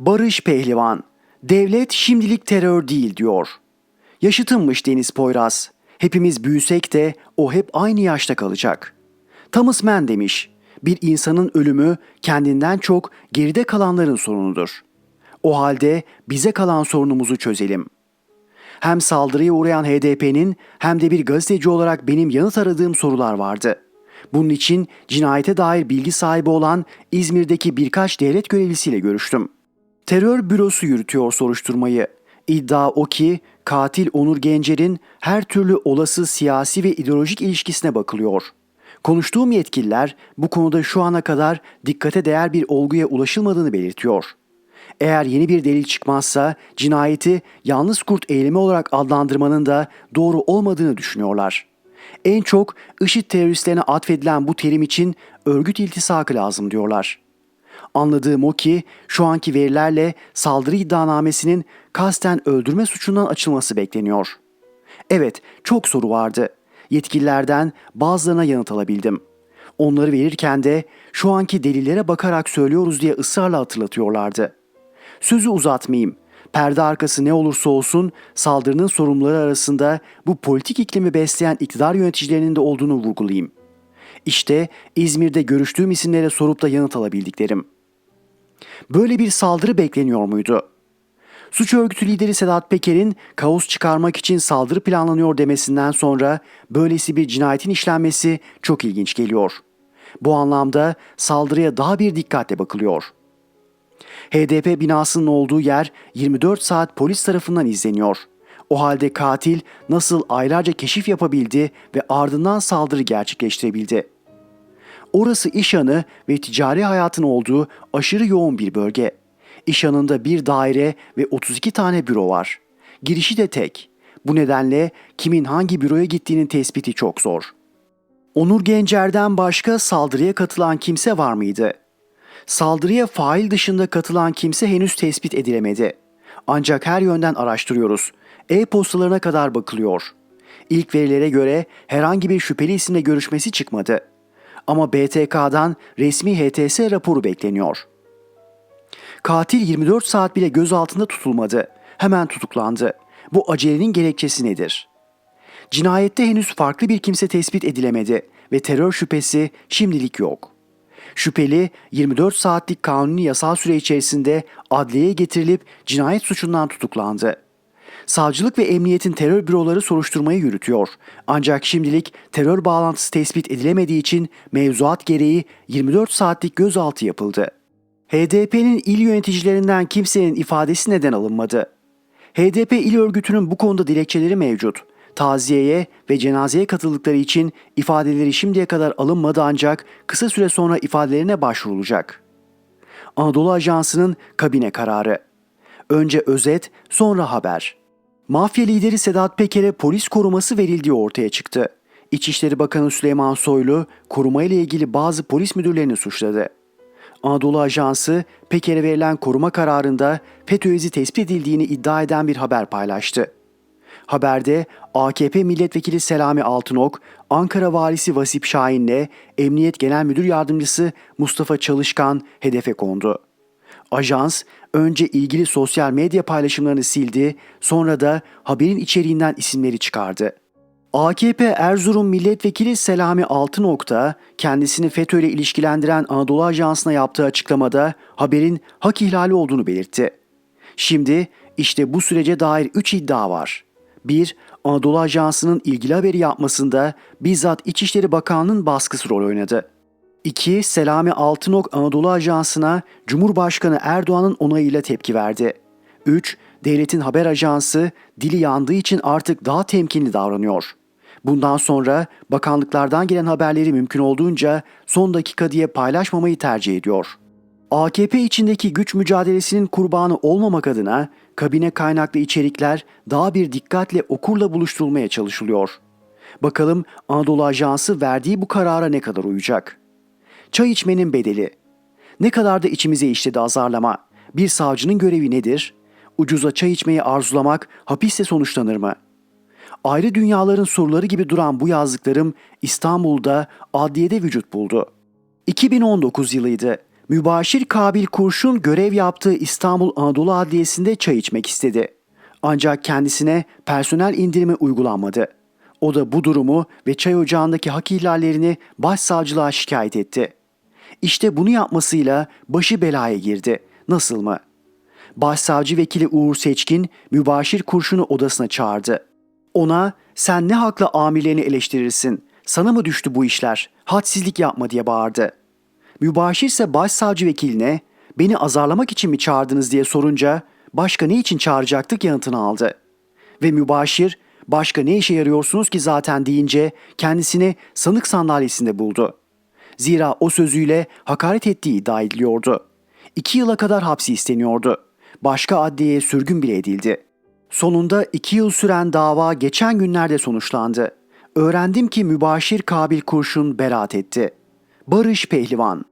Barış Pehlivan, devlet şimdilik terör değil diyor. Yaşıtınmış Deniz Poyraz. Hepimiz büyüsek de o hep aynı yaşta kalacak. Thomas Mann demiş, bir insanın ölümü kendinden çok geride kalanların sorunudur. O halde bize kalan sorunumuzu çözelim. Hem saldırıya uğrayan HDP'nin hem de bir gazeteci olarak benim yanıt aradığım sorular vardı. Bunun için cinayete dair bilgi sahibi olan İzmir'deki birkaç devlet görevlisiyle görüştüm. Terör bürosu yürütüyor soruşturmayı. İddia o ki katil Onur Gencer'in her türlü olası siyasi ve ideolojik ilişkisine bakılıyor. Konuştuğum yetkililer bu konuda şu ana kadar dikkate değer bir olguya ulaşılmadığını belirtiyor. Eğer yeni bir delil çıkmazsa cinayeti yalnız kurt eylemi olarak adlandırmanın da doğru olmadığını düşünüyorlar. En çok IŞİD teröristlerine atfedilen bu terim için örgüt iltisakı lazım diyorlar. Anladığım o ki şu anki verilerle saldırı iddianamesinin kasten öldürme suçundan açılması bekleniyor. Evet, çok soru vardı. Yetkililerden bazılarına yanıt alabildim. Onları verirken de şu anki delillere bakarak söylüyoruz diye ısrarla hatırlatıyorlardı. Sözü uzatmayayım. Perde arkası ne olursa olsun saldırının sorumluları arasında bu politik iklimi besleyen iktidar yöneticilerinin de olduğunu vurgulayayım. İşte İzmir'de görüştüğüm isimlere sorup da yanıt alabildiklerim. Böyle bir saldırı bekleniyor muydu? Suç örgütü lideri Sedat Peker'in kaos çıkarmak için saldırı planlanıyor demesinden sonra böylesi bir cinayetin işlenmesi çok ilginç geliyor. Bu anlamda saldırıya daha bir dikkatle bakılıyor. HDP binasının olduğu yer 24 saat polis tarafından izleniyor. O halde katil nasıl aylarca keşif yapabildi ve ardından saldırı gerçekleştirebildi? Orası iş yanı ve ticari hayatın olduğu aşırı yoğun bir bölge. İş yanında bir daire ve 32 tane büro var. Girişi de tek. Bu nedenle kimin hangi büroya gittiğinin tespiti çok zor. Onur Gencer'den başka saldırıya katılan kimse var mıydı? Saldırıya fail dışında katılan kimse henüz tespit edilemedi. Ancak her yönden araştırıyoruz. E-postalarına kadar bakılıyor. İlk verilere göre herhangi bir şüpheli isimle görüşmesi çıkmadı. Ama BTK'dan resmi HTS raporu bekleniyor. Katil 24 saat bile gözaltında tutulmadı. Hemen tutuklandı. Bu acelenin gerekçesi nedir? Cinayette henüz farklı bir kimse tespit edilemedi ve terör şüphesi şimdilik yok. Şüpheli 24 saatlik kanuni yasal süre içerisinde adliyeye getirilip cinayet suçundan tutuklandı. Savcılık ve emniyetin terör büroları soruşturmayı yürütüyor. Ancak şimdilik terör bağlantısı tespit edilemediği için mevzuat gereği 24 saatlik gözaltı yapıldı. HDP'nin il yöneticilerinden kimsenin ifadesi neden alınmadı? HDP il örgütünün bu konuda dilekçeleri mevcut. Taziyeye ve cenazeye katıldıkları için ifadeleri şimdiye kadar alınmadı ancak kısa süre sonra ifadelerine başvurulacak. Anadolu Ajansı'nın kabine kararı. Önce özet, sonra haber. Mafya lideri Sedat Peker'e polis koruması verildiği ortaya çıktı. İçişleri Bakanı Süleyman Soylu, koruma ile ilgili bazı polis müdürlerini suçladı. Anadolu Ajansı, Peker'e verilen koruma kararında FETÖ tespit edildiğini iddia eden bir haber paylaştı. Haberde AKP Milletvekili Selami Altınok, Ankara Valisi Vasip Şahin'le Emniyet Genel Müdür Yardımcısı Mustafa Çalışkan hedefe kondu. Ajans önce ilgili sosyal medya paylaşımlarını sildi, sonra da haberin içeriğinden isimleri çıkardı. AKP Erzurum Milletvekili Selami Altınok da kendisini FETÖ ile ilişkilendiren Anadolu Ajansı'na yaptığı açıklamada haberin hak ihlali olduğunu belirtti. Şimdi işte bu sürece dair 3 iddia var. 1. Anadolu Ajansı'nın ilgili haberi yapmasında bizzat İçişleri Bakanlığı'nın baskısı rol oynadı. 2. Selami Altınok Anadolu Ajansı'na Cumhurbaşkanı Erdoğan'ın onayıyla tepki verdi. 3. Devletin haber ajansı dili yandığı için artık daha temkinli davranıyor. Bundan sonra bakanlıklardan gelen haberleri mümkün olduğunca son dakika diye paylaşmamayı tercih ediyor. AKP içindeki güç mücadelesinin kurbanı olmamak adına kabine kaynaklı içerikler daha bir dikkatle okurla buluşturulmaya çalışılıyor. Bakalım Anadolu Ajansı verdiği bu karara ne kadar uyacak? Çay içmenin bedeli. Ne kadar da içimize işledi azarlama. Bir savcının görevi nedir? Ucuza çay içmeyi arzulamak hapiste sonuçlanır mı? Ayrı dünyaların soruları gibi duran bu yazdıklarım İstanbul'da adliyede vücut buldu. 2019 yılıydı. Mübaşir Kabil Kurşun görev yaptığı İstanbul Anadolu Adliyesi'nde çay içmek istedi. Ancak kendisine personel indirimi uygulanmadı. O da bu durumu ve çay ocağındaki hak ihlallerini başsavcılığa şikayet etti. İşte bunu yapmasıyla başı belaya girdi. Nasıl mı? Başsavcı vekili Uğur Seçkin mübaşir kurşunu odasına çağırdı. Ona sen ne hakla amirlerini eleştirirsin? Sana mı düştü bu işler? Hadsizlik yapma diye bağırdı. Mübaşir ise başsavcı vekiline beni azarlamak için mi çağırdınız diye sorunca başka ne için çağıracaktık yanıtını aldı. Ve mübaşir başka ne işe yarıyorsunuz ki zaten deyince kendisini sanık sandalyesinde buldu. Zira o sözüyle hakaret ettiği iddia ediliyordu. İki yıla kadar hapsi isteniyordu. Başka adliyeye sürgün bile edildi. Sonunda iki yıl süren dava geçen günlerde sonuçlandı. Öğrendim ki mübaşir Kabil Kurşun beraat etti. Barış Pehlivan